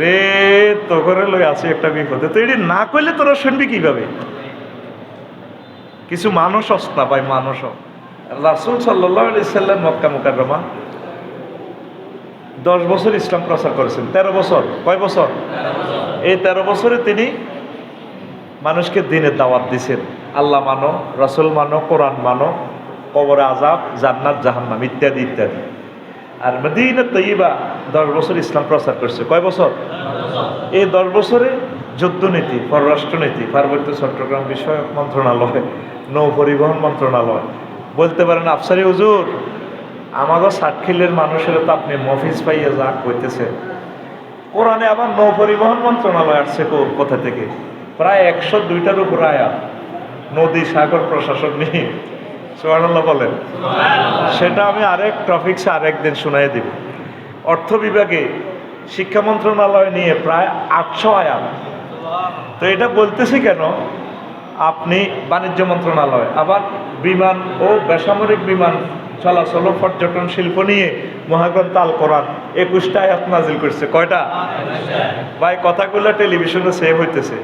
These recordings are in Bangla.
রে তো করে লই আছে একটা বিপদে তো এটি না করলে তোরা শুনবি কীভাবে? কিছু মানুষ না ভাই, মানুষ রাসুল সাল্লাম মক্কা মুকাররমা দশ বছর ইসলাম প্রচার করেছেন। তেরো বছর, কয় বছর? এই তেরো বছরে তিনি মানুষকে দিনের দাওয়াত দিছেন। আল্লাহ মানো, রসুল মানো, কোরআন মানো, কবর আজাব জান্নাত, জাহান্নাম, ইত্যাদি ইত্যাদি। আর মদিনা তৈবা দশ বছর ইসলাম প্রচার করছে। কয় বছর? এই দশ বছরে যুদ্ধনীতি, পররাষ্ট্রনীতি, পার্বত্য চট্টগ্রাম বিষয়ক মন্ত্রণালয়, নৌ পরিবহন মন্ত্রণালয়। বলতে পারেন, আফসারি হুজুর আমাদের সাতখিলের মানুষের তো আপনি মফিজ পাইয়া যা কইতেছে কোরআনে আবার নৌ পরিবহন মন্ত্রণালয় আসছে কোথা থেকে? প্রায় একশো দুইটার উপর আয়া। নদী সাগর প্রশাসন নিয়ে। সোহানুল্লাহ বলেন। সেটা আমি আরেক টপিক্সে আরেকদিন শুনাই দিব। অর্থ বিভাগে শিক্ষা মন্ত্রণালয় নিয়ে প্রায় আটশো আয়াত। তো এটা বলতেছি কেন? আপনি বাণিজ্য মন্ত্রণালয়, আবার বিমান ও বেসামরিক বিমান চলাচল পর্যটন শিল্প নিয়ে মহাগ্রন্থ আল কোরআন একুশটা আয়াত নাজিল করছে। কয়টা? ভাই, কথাগুলো টেলিভিশনে সেভ হইতেছে।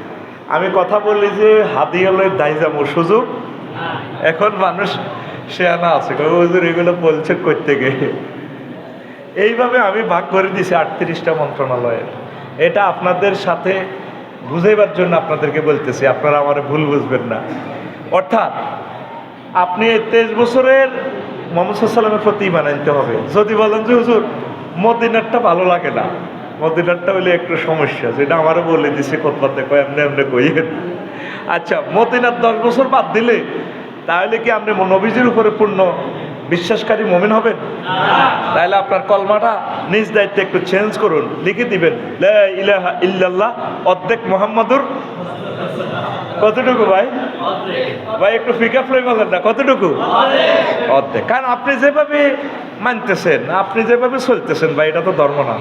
আমি কথা বলি যে হাদিয়ালের দাইজামো সুযোগ এখন মানুষ শেয়ানা আছে। হুজুর, এগুলো বলছে করতে গিয়ে এইভাবে আমি ভাগ করে দিছি আটত্রিশটা মন্ত্রণালয়ের। এটা আপনাদের সাথে বুঝাইবার জন্য আপনাদেরকে বলতেছি, আপনারা আমার ভুল বুঝবেন না। অর্থাৎ, আপনি তেইশ বছরের মোহাম্মদ সাল্লামের প্রতি ইমান আনতে হবে। যদি বলেন যে, হুজুর, মদিনারটা ভালো লাগে না। মদিনারটা হলে একটু সমস্যা, যেটা আমারও বলে দিছে কোথাতে কয়, এমনি এমনি কইয়েন। আচ্ছা মদিনার দশ বছর বাদ দিলে তাহলে কি আপনি নবীজির উপরে পূর্ণ বিশ্বাসকারী মমিন হবেন? তাহলে আপনার কলমাটা নিজ দায়িত্বে একটু চেঞ্জ করুন, লিখে দিবেন ইল্লাল্লাহ, অর্ধেক মোহাম্মদুর কতটুকু ভাই? ভাই, একটু ফিকা ফ্লাই বলেন না, কতটুকু? অর্ধেক। কারণ আপনি যেভাবে মানতেছেন, আপনি যেভাবে চলতেছেন ভাই, এটা তো ধর্ম না।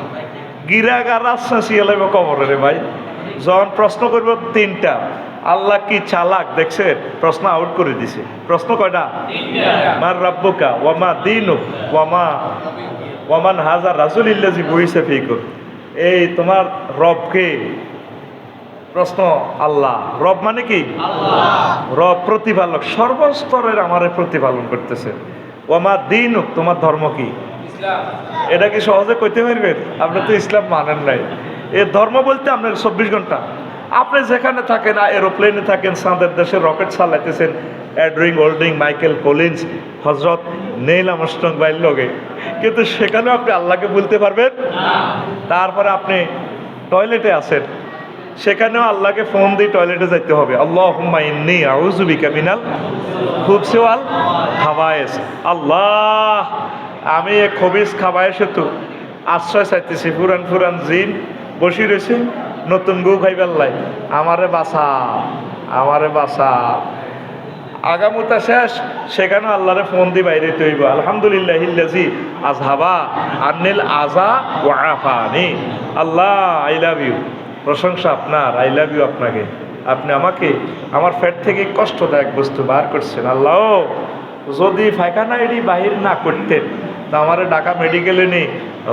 গিরাগার রাজশাসী এলাইব কবরে রে ভাই। যখন প্রশ্ন করব তিনটা আল্লাহ কি চালাক? দেখছে প্রশ্ন আউট করে দিছে। প্রশ্ন কয়টা? মার রাব্বুকা ওয়ামা দিনুক ওয়ামা ওয়ামান হাজার রাজুল ইল্লাজি বইসে ফিকুর এই তোমার রবকে প্রশ্ন আল্লাহ। রব মানে কি? রব প্রতিপালক। সর্বস্তরের আমারে প্রতিপালন করতেছে। ওমা দিন তোমার ধর্ম কি? এটা কি সহজে কইতে পারবেন? আপনি তো ইসলাম মানেন নাই। এ ধর্ম বলতে আপনার চব্বিশ ঘণ্টা। আপনি যেখানে থাকেন এরোপ্লেনে থাকেন চাঁদের দেশে রকেট চালাইতেছেন, অ্যাড্রিং, ওল্ডিং, মাইকেল কলিন্স, হজরত নেইল আমস্ট্রং বাইর লগে। কিন্তু সেখানেও আপনি আল্লাহকে বলতে পারবেন। তারপরে আপনি টয়লেটে আছেন। সেখানেও আল্লাহকে ফোন দিয়ে টয়লেটে যাইতে হবে। আল্লাহ ইন্নি আউজুবিকা মিনাল খুবসেওয়াল খাবায়েস। আল্লাহ, আমি এ খবিস খাবায়েসে তো আশ্রয় চাইতেছি। ফুরান ফুরান জিন বসি রয়েছে। নতুন গু খাইবার লাই। আমারে বাসা আমারে বাসা আগামুতা শেষ, সেখানেও আল্লাহরে ফোন দি বাইরে তৈব আলহামদুলিল্লাহ ইল্লাজি আজহাবা আনিল আজা ওয়াফানি আল্লাহ আই লাভ ইউ প্রশংসা আপনার আই লাভ ইউ আপনাকে। আপনি আমাকে, আমার ফ্যাট থেকে কষ্টদায়ক বস্তু বার করছেন। আল্লাহ, যদি ফাইখানা এডি বাহির না করতেন, তা আমার ঢাকা মেডিকেলে নেই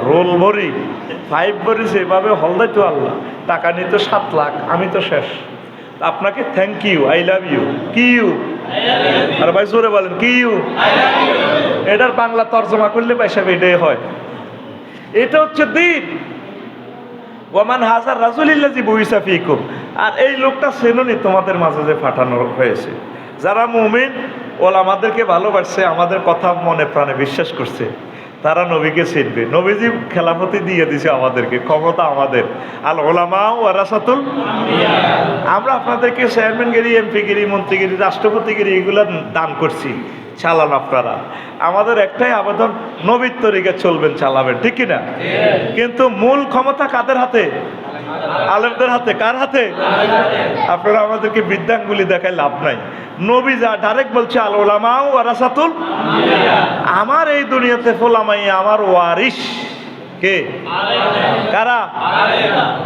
রোল ভরি ফাইভ ভরি সেভাবে হলদাই তো আল্লাহ, টাকা নিত সাত লাখ, আমি তো শেষ। আপনাকে thank you I love you কি ইউ আর ভাই, জোরে বলেন, কি ইউ এটার বাংলা তর্জমা করলে পয়সা এটাই হয়। এটা হচ্ছে দিন। ওমান হাজার রাজুলিল্লাজি বইসা ফিকুম। আর এই লোকটা সেননি তোমাদের মাঝে যে পাঠানো হয়েছে। যারা মুমিন ওলা আমাদেরকে ভালোবাসছে, আমাদের কথা মনে প্রাণে বিশ্বাস করছে। তারা নবীকে চিনবে নবীজি খেলাফতি দিয়ে দিছে আমাদেরকে ক্ষমতা আমাদের। আল ওলামা ওয়ারাসাতুল আমরা আপনাদেরকে চেয়ারম্যানগিরি এমপিগিরি মন্ত্রীগিরি রাষ্ট্রপতিগিরি এগুলো দান করছি চালান আপনারা। আমাদের একটাই আবেদন নবীর তরিকে চলবেন চালাবেন ঠিক কিনা? কিন্তু মূল ক্ষমতা কাদের হাতে? আলেমদের হাতে, কার হাতে? আপনারা আমাদেরকে বিদ্যাঙ্গুলি দেখায় লাভ নাই। নবী যা ডাইরেক্ট বলছে, আল ওলামাও ওয়ারাসাতুল আমার এই দুনিয়াতে ফোলামাই আমার ওয়ারিস কে? কারা?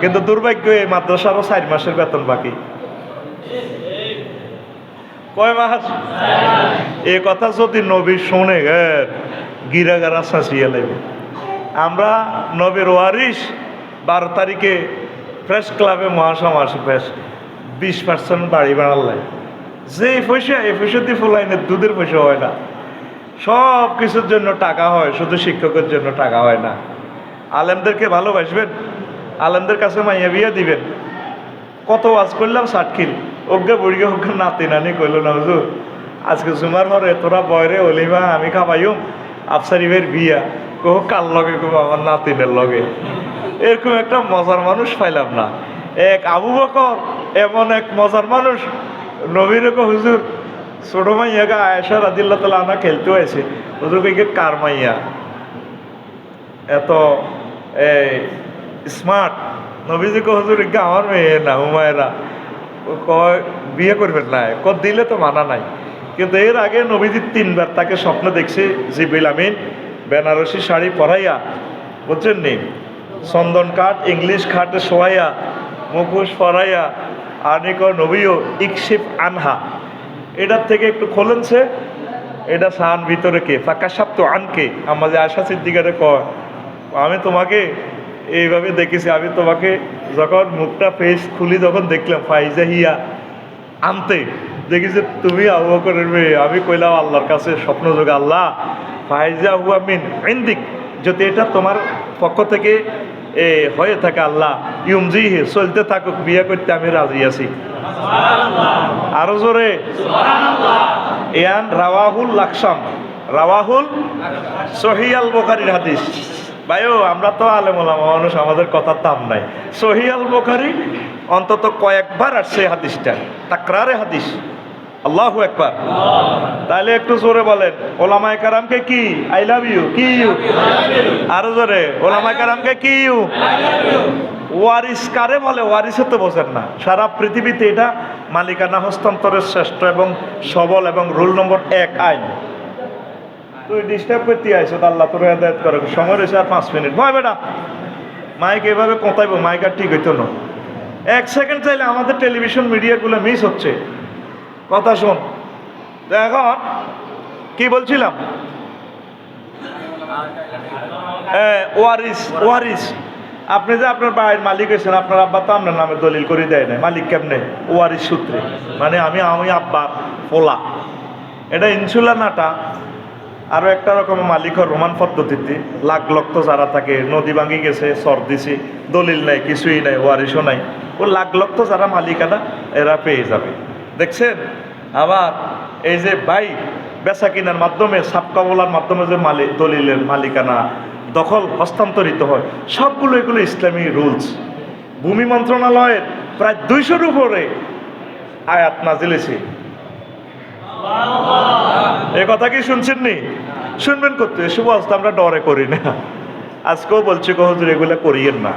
কিন্তু দুর্ভাগ্য, এই মাদ্রাসারও চার মাসের বেতন বাকি। কয় মাস? এ কথা যদি নবী শোনে গিরাগারা শাসিয়ে লাগবে। আমরা নবীর ওয়ারিস বারো তারিখে প্রেস ক্লাবে মহাসমাস বেশ বিশ পার্সেন্ট বাড়ি বাড়ালাই যে এই পয়সা এই পয়সা দিয়ে ফুলাইনের দুধের পয়সা হয় না। সব কিছুর জন্য টাকা হয়, শুধু শিক্ষকের জন্য টাকা হয় না। আলেমদেরকে ভালোবাসবেন, আলেমদের কাছে মাইয়া বিয়া দিবেন। কত ওয়াজ করলাম ষাটকিল অজ্ঞা বুড়িয়ে অজ্ঞা নাতি নানি কইল না, হুজুর, আজকে জুমার ঘরে তোরা বয়রে অলিমা, আমি খাবাইম, আফসারিবের বিয়া। কহ কার লগে কব আমার নাতিনের লগে? এরকম একটা মজার মানুষ পাইলাম না। এক আবু বকর, এমন এক মজার মানুষ। নবীর হুজুর, ছোট মাইয়াকে আয়েশা রাদিল্লা তালা আনা খেলতে হয়েছে। হুজুর কে কার মাইয়া? এত স্মার্ট নবীজি কো, হুজুর ইগা আমার মেয়ে না, হুমায়রা। কয়, বিয়ে করবেন না ক দিলে তো মানা নাই। কিন্তু এর আগে নবীজি তিনবার তাকে স্বপ্ন দেখছে জিবিল আমিন, বেনারসি শাড়ি পরাইয়া। বুঝছেন নি? চন্দন কাঠ, ইংলিশ খাটে শোয়াইয়া মুখোশ পরাইয়া আনিক নবীও, ইকশিফ আনহা। এটার থেকে একটু খোলেনছে। এটা সান ভিতরে কে? ফাঁকা সাপ তো আনকে আমাদের আশা সিদ্দিকারে কয়, আমি তোমাকে এইভাবে দেখেছি। আমি তোমাকে যখন মুখটা ফেস খুলি যখন দেখলাম, ফাইজা হিয়া আনতে। দেখি যে তুমি আবু বকরের মেয়ে। আমি কইলাম, আল্লাহর কাছে স্বপ্ন যোগ আল্লাহ, ফাইজা হুয়া মিন ইন্দিক। যদি এটা তোমার পক্ষ থেকে এ হয়ে থাকে আল্লাহ ইউমজি হে চলতে থাকুক বিয়ে করতে আমি রাজি আছি। আরও জোরে। ইয়ান রাওয়াহুল লাকসাম রাওয়াহুল সহিয়াল বোখারির হাদিস। ভাইও আমরা তো আলেমুলামা মানুষ আমাদের কথার দাম নাই। সহিয়াল বোখারি অন্তত কয়েকবার আসছে হাদিসটা। তাকরারে হাদিস। আল্লাহু একবার তাহলে একটু জোরে বলেন, ওলামায় কারামকে কি? আই লাভ ইউ কি ইউ আরও জোরে, ওলামায় কারামকে কি ইউ ওয়ারিস কারে বলে? ওয়ারিসে তো বোঝেন না। সারা পৃথিবীতে এটা মালিকানা হস্তান্তরের শ্রেষ্ঠ এবং সবল এবং রুল নম্বর এক আইন। তুই ডিস্টার্ব করতে আইসো আল্লাহ তোর হেদায়ত করে সময় রয়েছে আর পাঁচ মিনিট। ভয় বেটা। মাইক এভাবে কোথায় মাইক আর ঠিক হইতো না। এক সেকেন্ড চাইলে আমাদের টেলিভিশন মিডিয়াগুলো মিস হচ্ছে। কথা শোন। এখন কি বলছিলাম? ওয়ারিস ওয়ারিস। আপনি যে আপনার বাড়ির মালিক হয়েছেন, আপনার আব্বা তো আপনার নামে দলিল করে দেয় না মালিক কেমনে? ওয়ারিস সূত্রে। মানে আমি আমি আব্বা, ফোলা। এটা ইনসুলা নাটা। আরও একটা রকম মালিক হয়, রোমান পদ্ধতিতে। লাখ, লক্ষ যারা থাকে, নদী ভাঙি গেছে, সর দিছে, দলিল নাই, কিছুই নাই ওয়ারিশও নাই। ও লাখ, লক্ষ যারা মালিকানা, এরা পেয়ে যাবে। দেখছেন? আবার এই যে বাইক বেচা কিনার মাধ্যমে সাপকা বলার মাধ্যমে যে মালিক দলিলের মালিকানা দখল হস্তান্তরিত হয়, সবগুলো এগুলো ইসলামী রুলস। ভূমি মন্ত্রণালয়ের প্রায় দুইশোর উপরে আয়াত নাজিলেছে এ কথা কি শুনছেন নি শুনবেন করতে, এসব আমরা ডরে করি না। আজকেও বলছি কহজুর এগুলো করিয়েন না।